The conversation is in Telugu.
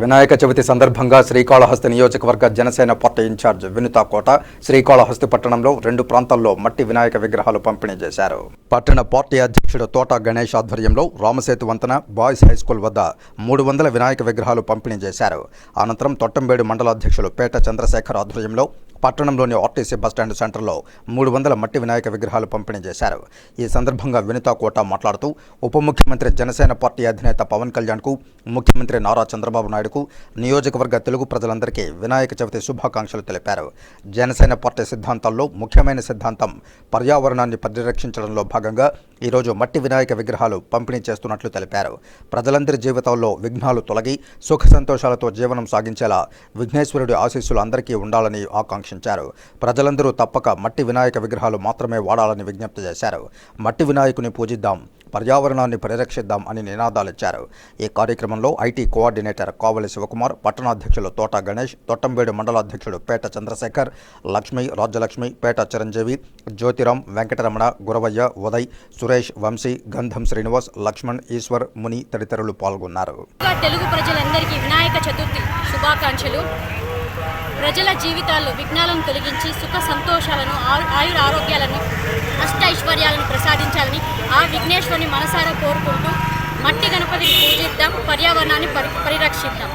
వినాయక చవితి సందర్భంగా శ్రీకాళహస్తి నియోజకవర్గ జనసేన పార్టీ ఇన్ఛార్జ్ వినుతా కోట శ్రీకాళహస్తి పట్టణంలో రెండు ప్రాంతాల్లో మట్టి వినాయక విగ్రహాలు పంపిణీ చేశారు. పట్టణ పార్టీ అధ్యక్షుడు తోట గణేష్ ఆధ్వర్యంలో రామసేతు వంతెన బాయ్స్ హై స్కూల్ వద్ద మూడు వందల వినాయక విగ్రహాలు పంపిణీ చేశారు. అనంతరం తొట్టంబేడు మండల అధ్యక్షులు పేట చంద్రశేఖర్ ఆధ్వర్యంలో పట్టణంలోని ఆర్టీసీ బస్టాండ్ సెంటర్లో మూడు వందల మట్టి వినాయక విగ్రహాలు పంపిణీ చేశారు. ఈ సందర్భంగా వినితా కోట మాట్లాడుతూ ఉప ముఖ్యమంత్రి జనసేన పార్టీ అధినేత పవన్ కళ్యాణ్కు ముఖ్యమంత్రి నారా చంద్రబాబు నాయుడు నాయుడుకు నియోజకవర్గ తెలుగు ప్రజలందరికీ వినాయక చవితి శుభాకాంక్షలు తెలిపారు. జనసేన పార్టీ సిద్ధాంతాల్లో ముఖ్యమైన సిద్ధాంతం పర్యావరణాన్ని పరిరక్షించడంలో భాగంగా ఈరోజు మట్టి వినాయక విగ్రహాలు పంపిణీ చేస్తున్నట్లు తెలిపారు. ప్రజలందరి జీవితాల్లో విఘ్నాలు తొలగి సుఖ సంతోషాలతో జీవనం సాగించేలా విఘ్నేశ్వరుడి ఆశీస్సులు అందరికీ ఉండాలని ఆకాంక్షించారు. ప్రజలందరూ తప్పక మట్టి వినాయక విగ్రహాలు మాత్రమే వాడాలని విజ్ఞప్తి చేశారు. మట్టి వినాయకుని పూజిద్దాం పర్యావరణాన్ని పరిరక్షిద్దాం అని నినాదాలిచ్చారు ఈ కార్యక్రమంలో ఐటీ కోఆర్డినేటర్ కావలి శివకుమార్ పట్టణాధ్యక్షులు తోట గణేష్ తొట్టంబేడు మండలాధ్యక్షుడు పేట చంద్రశేఖర్ లక్ష్మి రాజ్యలక్ష్మి పేట చిరంజీవి జ్యోతిరాం వెంకటరమణ గురవయ్య ఉదయ్ సురేష్ వంశీ గంధం శ్రీనివాస్ లక్ష్మణ్ ఈశ్వర్ ముని తదితరులు పాల్గొన్నారు. తెలుగు ప్రజలందరికీ వినాయక చతుర్థి శుభాకాంక్షలు. ప్రజల జీవితాల్లో విఘ్నాలను తొలగించి సుఖ సంతోషాలను ఆయుర ఆరోగ్యాలను అష్ట ఐశ్వర్యాలను ప్రసాదించాలని ఆ మనసారా కోరుకుంటూ మట్టి గణపతిని పూజిద్దాం పర్యావరణాన్ని పరి పరిరక్షిద్దాం.